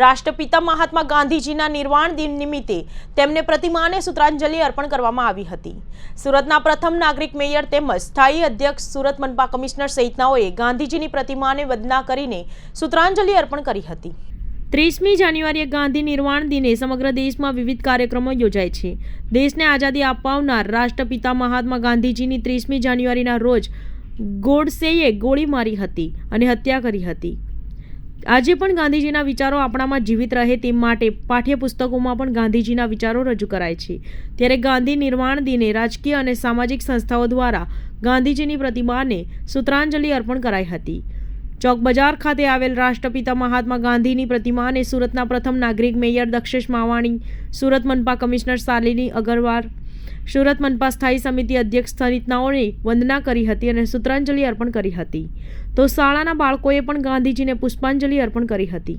રાષ્ટ્રપિતા મહાત્મા ગાંધીજીના નિર્વાણ દિન નિમિત્તે તેમને પ્રતિમાને સૂત્રાંજલિ અર્પણ કરવામાં આવી હતી. સુરતના પ્રથમ નાગરિક મેયર તેમજ સ્થાયી અધ્યક્ષ સુરત મનપા કમિશનર સહિતનાઓએ ગાંધીજીની પ્રતિમાને વંદના કરીને સૂત્રાંજલિ અર્પણ કરી હતી. ત્રીસમી જાન્યુઆરીએ ગાંધી નિર્વાણ દિને સમગ્ર દેશમાં વિવિધ કાર્યક્રમો યોજાય છે. દેશને આઝાદી અપાવનાર રાષ્ટ્રપિતા મહાત્મા ગાંધીજીની ત્રીસમી જાન્યુઆરીના રોજ ગોડસેએ ગોળી મારી હતી અને હત્યા કરી હતી. આજે પણ ગાંધીજીના વિચારો આપણામાં જીવિત રહે તે માટે પાઠ્યપુસ્તકોમાં પણ ગાંધીજીના વિચારો રજૂ કરાય છે. ત્યારે ગાંધી નિર્વાણ દિને રાજકીય અને સામાજિક સંસ્થાઓ દ્વારા ગાંધીજીની પ્રતિમાને સૂત્રાંજલિ અર્પણ કરાઈ હતી. ચોક બજાર ખાતે આવેલ રાષ્ટ્રપિતા મહાત્મા ગાંધીની પ્રતિમાને સુરતના પ્રથમ નાગરિક મેયર દક્ષેશ માવાણી, સુરત મનપા કમિશનર શાલિની અગરવાલ સુરત મનપા સ્થાયી સમિતિ અધ્યક્ષ સહિતનાઓને વંદના કરી હતી અને સૂત્રાંજલિ અર્પણ કરી હતી. તો શાળાના બાળકોએ પણ ગાંધીજીને પુષ્પાંજલિ અર્પણ કરી હતી.